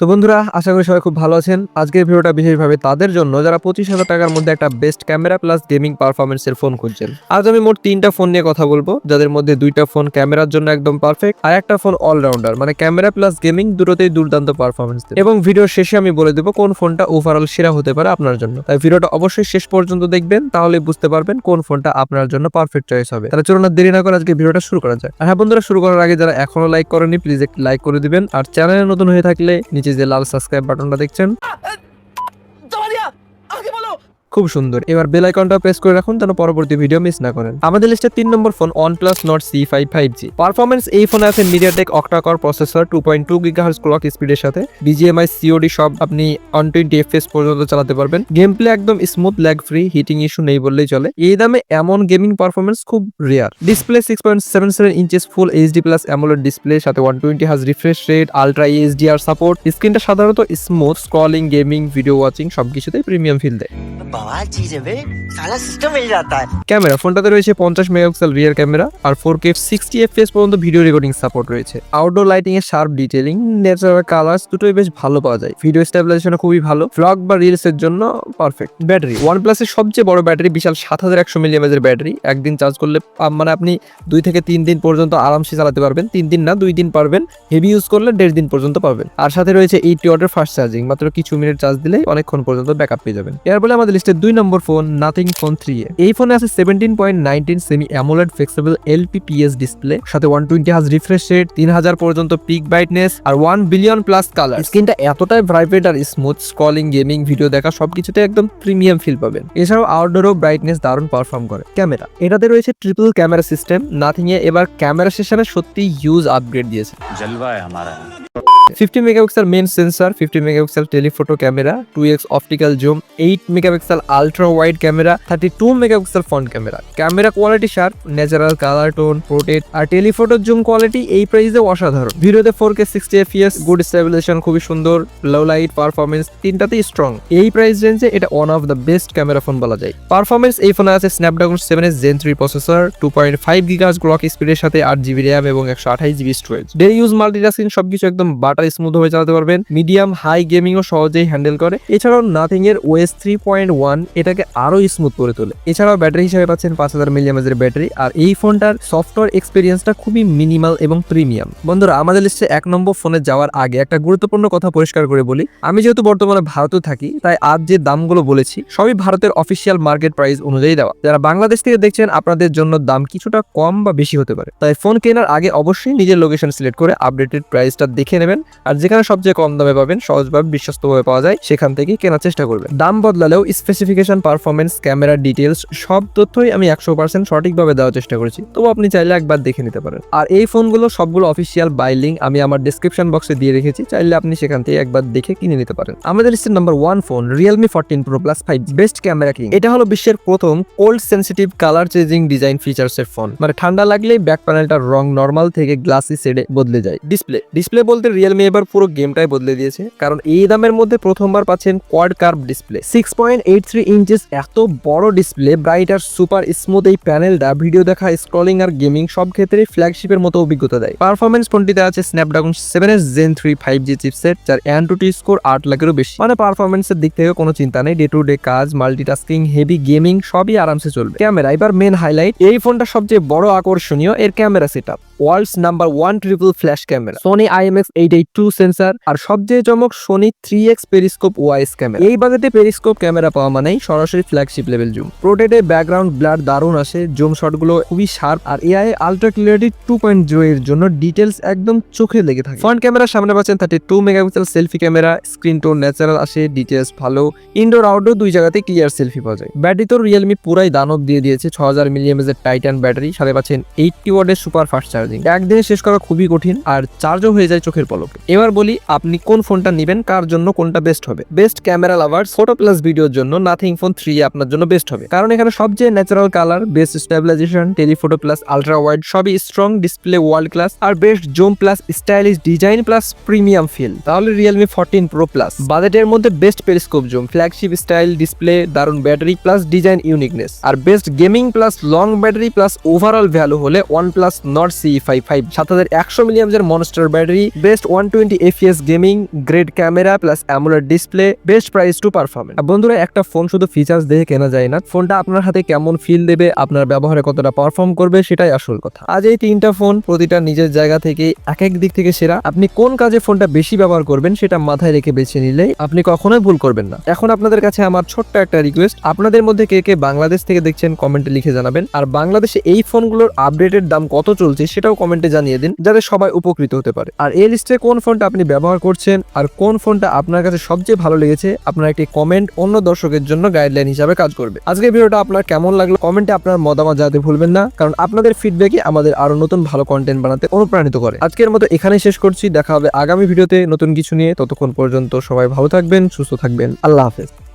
তো বন্ধুরা, আশা করি সবাই খুব ভালো আছেন। আজকের ভিডিওটা বিশেষভাবে তাদের জন্য যারা পঁচিশ হাজার টাকার মধ্যে একটা বেস্ট ক্যামেরা প্লাস গেমিং পারফরমেন্সের ফোন খুঁজছেন। আজ আমি মোট তিনটা ফোন নিয়ে কথা বলব, যাদের মধ্যে দুইটা ফোন ক্যামেরার জন্য একদম পারফেক্ট আর একটা ফোন অলরাউন্ডার মানে ক্যামেরা প্লাস গেমিং দুটোতেই দুর্দান্ত পারফরমেন্স এবং ভিডিওর শেষে আমি বলে দেবো কোন ফোনটা ওভারঅল সেরা হতে পারে আপনার জন্য। তাই ভিডিওটা অবশ্যই শেষ পর্যন্ত দেখবেন, তাহলে বুঝতে পারবেন কোন ফোনটা আপনার জন্য পারফেক্ট চয়েস হবে। তাহলে চলুন দেরি না করে আজকে ভিডিওটা শুরু করা যায় আর হ্যাঁ বন্ধুরা, শুরু করার আগে যারা এখনও লাইক করেনি প্লিজ একটি লাইক করে দিবেন। আর চ্যানেলে নতুন হয়ে থাকলে নিচে যে লাল সাবস্ক্রাইব বাটনটা দেখছেন খুব সুন্দর। এবার বেল আইকনটা প্রেস করে রাখুন যেন পরবর্তী ভিডিও মিস না করেন। আমাদের লিস্টে তিন নম্বর phone OnePlus Nord C5 5G performance এই ফোনে আছে MediaTek octa-core processor 2.2 GHz clock স্পিডের সাথে। BGMI COD সব আপনি 120 FPS পর্যন্ত চালাতে পারবেন। গেম প্লে একদম smooth lag free heating issue নেই বললেই চলে। এই দামে এমন গেমিং পারফরমেন্স খুব rare display 6.77 inches full HD plus AMOLED display সাথে 120 hertz refresh rate ultra HDR support স্ক্রিনটা সাধারণত smooth scrolling gaming video watching সবকিছুতেই প্রিমিয়াম ফিল দেয়। बवाल चीज है बे साला सिस्टम मिल जाता है ক্যামেরা ফোনটাতে রয়েছে পঞ্চাশ মেগাপিক্সেল রিয়ার ক্যামেরা আর ফোর কে সিক্সটি এফপিএস পর্যন্ত ভিডিও রেকর্ডিং সাপোর্ট রয়েছে আউটডোর লাইটিং এর শার্প ডিটেলিং ন্যাচারাল কালার্স দুটোই বেশ ভালো পাওয়া যায় ভিডিও স্টেবিলাইজেশন খুবই ভালো ব্লগ বা রিলস এর জন্য পারফেক্ট ব্যাটারি ওয়ান প্লাসের সবচেয়ে বড় ব্যাটারি বিশাল সাত হাজার একশো মিলিয়ামেজের ব্যাটারি একদিন চার্জ করলে আহ, মানে আপনি দুই থেকে তিন দিন পর্যন্ত আরামসে চালাতে পারবেন তিন দিন না দুই দিন পারবেন হেভি ইউজ করলে দেড় দিন পর্যন্ত পাবেন আর সাথে রয়েছে এইটি ওয়াটের ফাস্ট চার্জিং মাত্র কিছু মিনিট চার্জ দিলেই অনেকক্ষণ পর্যন্ত ব্যাকআপ পেয়ে যাবেন এর বলে আমাদের লিস্টে লিস্টের দুই নম্বর ফোন নাথিং ফোন থ্রি এই ফোনে আছে seventeen point nineteen semi AMOLED flexible LPPS display সাথে ওয়ান টোয়েন্টি হাজ রিফ্রেশ রেট তিন হাজার পর্যন্ত পিক ব্রাইটনেস আর ওয়ান বিলিয়ন প্লাস কালার স্ক্রিনটা এতটাই ভাইব্রেট আর স্মুথ স্কলিং গেমিং ভিডিও দেখা সবকিছুতে একদম প্রিমিয়াম ফিল পাবেন। এছাড়াও আউটডোরও ব্রাইটনেস দারুণ পারফর্ম করে। ক্যামেরা। এটাতে রয়েছে ট্রিপল ক্যামেরা সিস্টেম নাথিং এ এবার ক্যামেরা সিস্টেমে সত্যি ইউজ আপগ্রেড দিয়েছে। Fifty megapixel main sensor fifty megapixel telephoto camera two X optical zoom eight megapixel ultra wide camera thirty two megapixel front camera camera quality sharp natural colour tone portrait আর telephoto zoom quality এই প্রাইসে অসাধারণ। ভিডিওতে four K sixty FPS good stabilisation খুবই সুন্দর low light performance তিনটাতেই strong এই price রেঞ্জে এটা one of the best camera phone বলা যায়। পারফরমেন্স এই ফোনে আছে Snapdragon seven S gen three processor two point five গিগাস clock স্পিডের সাথে আট জিবি র্যাম এবং একশো আঠাইশ GB storage day use multitasking সবকিছু একদম বাটার স্মুথ হয়ে চালাতে পারবেন। মিডিয়াম হাই গেমিং ও সহজেই হ্যান্ডেল করে। এছাড়াও নাথিং এর ওএস থ্রি পয়েন্ট ওয়ান এটাকে আরও স্মুথ করে তোলে। এছাড়াও ব্যাটারি হিসেবে পাচ্ছেন পাঁচ হাজার মিলিয়ামেজের ব্যাটারি। আর এই ফোনটার সফটওয়্যার এক্সপিরিয়েন্সটা খুবই মিনিমাল এবং প্রিমিয়াম বন্ধুরা, আমাদের লিস্টে এক নম্বর ফোনে যাওয়ার আগে একটা গুরুত্বপূর্ণ কথা পরিষ্কার করে বলি। আমি যেহেতু বর্তমানে ভারতে থাকি, তাই আজ যে দামগুলো বলেছি, সবই ভারতের অফিসিয়াল মার্কেট প্রাইস অনুযায়ী দেওয়া। যারা বাংলাদেশ থেকে দেখছেন, আপনাদের জন্য দাম কিছুটা কম বা বেশি হতে পারে। তাই ফোন কেনার আগে অবশ্যই নিজের লোকেশন সিলেক্ট করে আপডেটেড প্রাইসটা দেখে নেবেন। আর যেখানে সবচেয়ে কম দামে পাবেন, সহজভাবে বিশ্বস্তভাবে পাওয়া যায়, সেখান থেকে কেনার চেষ্টা করবেন। দাম বদলালেও স্পেসিফিকেশন পারফরমেন্স ক্যামেরা ডিটেলস সব তথ্যই আমি একশো পার্সেন্ট সঠিকভাবে দেওয়ার চেষ্টা করেছি। তবু আপনি চাইলে একবার দেখে নিতে পারেন। আর এই ফোনগুলো সবগুলো অফিসিয়াল বাই লিঙ্ক আমি আমার ডিসক্রিপশন বক্সে দিয়ে রেখেছি। চাইলে আপনি সেখান থেকে একবার দেখে কিনে নিতে পারেন। আমাদের লিস্টের number one phone Realme fourteen pro plus five best camera king এটা হলো বিশ্বের প্রথম cold sensitive colour changing design ফিচার্সের phone মানে ঠান্ডা লাগলেই ব্যাক প্যানেলটার রং নর্মাল থেকে গ্লাসি শেডে বদলে যায়। ডিসপ্লে ডিসপ্লে বলতে রিয়েলমি এবার পুরো গেমটাই বদলে দিয়েছে। কারণ এই দামের মধ্যে প্রথমবার পাচ্ছেন quad curve display six point eight three inches এত বড় ডিসপ্লে ব্রাইট আর সুপার স্মুথ এই প্যানেলটা ভিডিও দেখা স্ক্রলিং আর গেমিং সব ক্ষেত্রে ফ্ল্যাগশিপের মতো অভিজ্ঞতা দেয়। পারফরমেন্স ফোনটিতে আছে Snapdragon seven S gen three five G chipset যার অ্যান্টুটি স্কোর আট লাখেরও বেশি। মানে পারফরমেন্সের দিক থেকে কোনো চিন্তা নেই ডে টু ডে কাজ মাল্টিটাস্কিং হেভি গেমিং সবই আরামসে চলবে। ক্যামেরা, এবার মেন হাইলাইট এই ফোনটা সবচেয়ে বড় আকর্ষণীয়, এর camera set world's number one triple flash camera. Sony IMX eight eight two sensor আর সবচেয়ে চমক Sony three X periscope wise camera. এই বাজেটে পেরিস্কোপ ক্যামেরা পাওয়া মানেই সরাসরি ফ্ল্যাগশিপ লেভেল জুম প্রোটেটে ব্যাকগ্রাউন্ড ব্লার দারুণ আসে জুম শটগুলো খুবই শার্প আর AI ultra clarity two point zero এর জন্য ডিটেলস একদম চোখে লেগে থাকে। ফ্রন্ট ক্যামেরার সামনে পাচ্ছেন thirty two megapixel selfie camera screen tone natural আসে ডিটেলস ভালো ইনডোর আউটডোর দুই জায়গাতে ক্লিয়ার সেলফি পাওয়া যায়। ব্যাটারি তো রিয়েলমি পুরাই দানব দিয়ে দিয়েছে ছ হাজার মিলিয়ামেজের টাইটান ব্যাটারি সাথে পাচ্ছেন এইটটি ওয়ার্ডের সুপার ফাস্ট চার্জিং একদিনে শেষ করা খুবই কঠিন আর চার্জও হয়ে যায় চোখের পলকে। এবার বলি, আপনি কোন ফোনটা নেবেন, কার জন্য কোনটা বেস্ট হবে? Best camera lovers photo plus ভিডিওর জন্য নাথিং ফোন থ্রি আপনার জন্য বেস্ট হবে। কারণ এখানে সবচেয়ে natural colour best stabilisation telephoto plus ultra wide সবই স্ট্রং ডিসপ্লে ওয়ার্ল্ড ক্লাস আর best zoom plus stylish design plus premium feel তাহলে রিয়েলমি ফোরটিন প্রো প্লাস বাজেটের মধ্যে best periscope zoom flagship style display দারুণ battery plus design uniqueness আর best gaming plus long battery plus overall value হলে OnePlus Nord C five five সাত হাজার একশো মিলিয়ামসের monster battery best one twenty FPS gaming grade camera plus AMOLED display best price to performance বন্ধুরা, একটা phone শুধু features দেখে কেনা যায় না। ফোনটা আপনার হাতে কেমন ফিল দেবে, আপনার ব্যবহারে কতটা পারফর্ম করবে, সেটাই আসল কথা। আজ এই তিনটা ফোন প্রতিটা নিজের জায়গা থেকে এক এক দিক থেকে সেরা। আপনি কোন কাজে ফোনটা বেশি ব্যবহার করবেন, সেটা মাথায় রেখে বেছে নিলে আপনি কখনোই ভুল করবেন না। এখন আপনাদের কাছে আমার ছোট্ট একটা রিকোয়েস্ট আপনাদের মধ্যে কে কে বাংলাদেশ থেকে দেখছেন কমেন্টে লিখে জানাবেন। আর বাংলাদেশে এই ফোনগুলোর আপডেটের দাম কত চলছে সেটাও কমেন্টে জানিয়ে দিন, যাতে সবাই উপকৃত হতে পারে। আর এই লিস্টে কোন ফোনটা আপনি ব্যবহার করছেন আর কোন ফোনটা আপনার কাছে সবচেয়ে ভালো লেগেছে, আপনার একটি কমেন্ট অন্য দর্শকের জন্য গাইডলাইন হিসাবে কাজ করবে। আজকের ভিডিওটা আপনার কেমন লাগল কমেন্টে আপনার মতামত জানাতে ভুলবেন না, কারণ আপনাদের ফিডব্যাকই আমাদের আরও নতুন ভালো কন্টেন্ট বানাতে অনুপ্রাণিত করে। আজকের মতো এখানেই শেষ করছি, দেখা হবে আগামী ভিডিওতে নতুন কিছু নিয়ে। ততক্ষণ পর্যন্ত সবাই ভালো থাকবেন, সুস্থ থাকবেন। আল্লাহ হাফেজ।